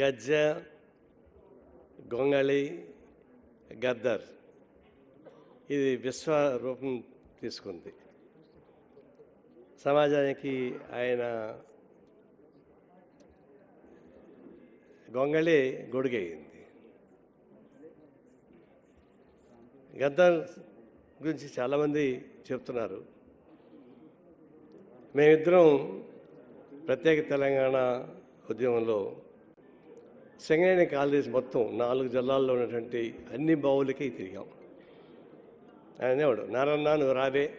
గజ్జ గొంగళి గద్దర్. ఇది విశ్వరూపం తీసుకుంది. సమాజానికి ఆయన గొంగళి గొడుగయింది. గద్దర్ గురించి చాలామంది చెప్తున్నారు. మేమిద్దరం ప్రత్యేక తెలంగాణ ఉద్యమంలో సింగరేణి కాలనీస్ మొత్తం నాలుగు జిల్లాల్లో ఉన్నటువంటి అన్ని బావులకి తిరిగాం. ఆయన అనేవాడు నారన్నా నువ్వు రాబే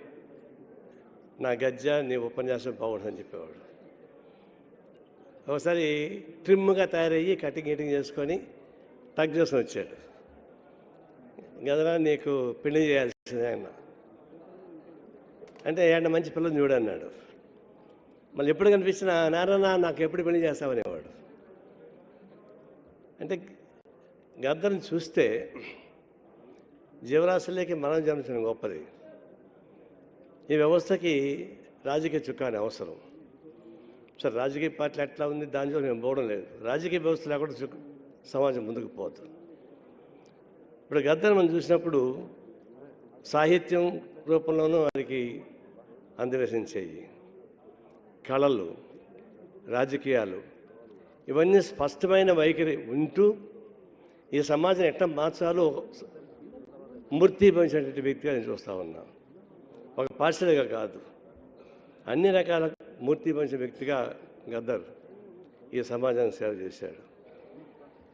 నా గజ్జ నీ ఉపన్యాసం బాగుండు అని చెప్పేవాడు. ఒకసారి ట్రిమ్గా తయారయ్యి కటింగ్ గిటింగ్ చేసుకొని టక్ చేసుకొని వచ్చాడు. గదరా నీకు పెళ్ళి చేయాల్సిందే అన్న. అంటే ఏడ మంచి పిల్లలు చూడన్నాడు మళ్ళీ ఎప్పుడు కనిపించిన నారన్న నాకు ఎప్పుడు పెళ్ళి చేస్తావనేవాడు. అంటే గద్దరిని చూస్తే జీవరాశులకి మనం జన్మించిన గొప్పది. ఈ వ్యవస్థకి రాజకీయ చుక్కాని అవసరం. సరే రాజకీయ పార్టీ ఎట్లా ఉంది? దానిలో మేము పోవడం లేదు. రాజకీయ వ్యవస్థ లేకుండా చుక్క సమాజం ముందుకు పోతుంది ఇప్పుడు గద్దర్ మనం చూసినప్పుడు సాహిత్యం రూపంలోనూ వారికి అందవేశించేయి. కళలు రాజకీయాలు ఇవన్నీ స్పష్టమైన వైఖరి ఉంటూ ఈ సమాజం ఎట్లా మార్చాలో మూర్తి భవించినటువంటి వ్యక్తిగా నేను చూస్తూ ఉన్నా. ఒక పార్షలుగా కాదు. అన్ని రకాల మూర్తి భవించిన వ్యక్తిగా గద్దర్ ఈ సమాజానికి సేవ చేశాడు.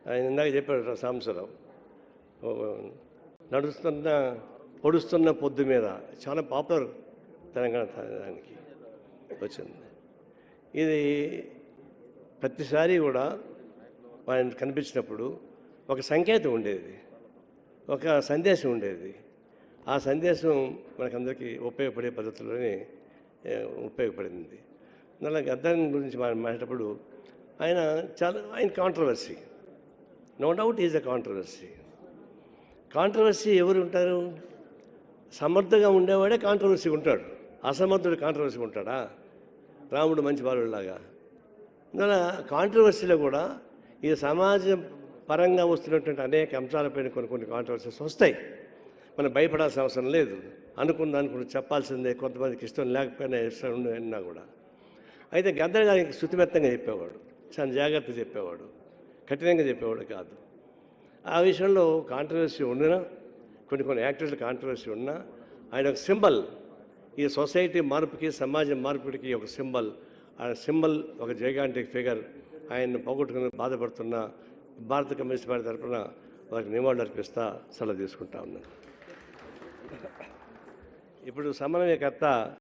ఆయన ఇందాక చెప్పాడు సాంసరావు నడుస్తున్న పొడుస్తున్న పొద్దు మీద చాలా పాపులర్ తెలంగాణ దానికి వచ్చింది. ఇది ప్రతిసారి కూడా ఆయన కనిపించినప్పుడు ఒక సంకేతం ఉండేది. ఒక సందేశం ఉండేది. ఆ సందేశం మనకందరికీ ఉపయోగపడే పద్ధతిలోనే ఉపయోగపడింది. నల్ల గద్దర్ గురించి మనం మాట్లాడేటప్పుడు ఆయన చాలా ఆయన controversy no doubt is a controversy controversy ఎవరు ఉంటారు? సమర్థగా ఉండేవాడే కాంట్రవర్సీ ఉంటాడు. అసమర్థుడు కాంట్రవర్సీ ఉంటాడా? రాముడు మంచి బాలుడిలాగా. అందువల్ల కాంట్రవర్సీలో కూడా ఈ సమాజం పరంగా వస్తున్నటువంటి అనేక అంశాలపైన కొన్ని కొన్ని కాంట్రవర్సీస్ వస్తాయి. మనం భయపడాల్సిన అవసరం లేదు. అనుకున్న దానికి కూడా చెప్పాల్సిందే. కొంతమందికి ఇష్టం లేకపోయినా ఇష్టం ఉన్నా కూడా. అయితే గద్దర్ గారికి శృతిమెత్తంగా చెప్పేవాడు. చాలా జాగ్రత్త చెప్పేవాడు. కఠినంగా చెప్పేవాడు కాదు. ఆ విషయంలో కాంట్రవర్సీ ఉండినా కొన్ని కొన్ని యాక్టర్లు కాంట్రవర్సీ ఉన్నా ఆయన ఒక సింబల్. ఈ సొసైటీ మార్పుకి సమాజం మార్పుడికి ఒక సింబల్. ఆ సింబల్ ఒక జైగాంటిక్ ఫిగర్ ఆయన్ని పోగొట్టుకుని బాధపడుతున్న భారత కమ్యూనిస్ట్ పార్టీ తరఫున వారికి నివాళులు అర్పిస్తా సెలవు తీసుకుంటా ఉన్నాను. ఇప్పుడు సమన్వయకర్త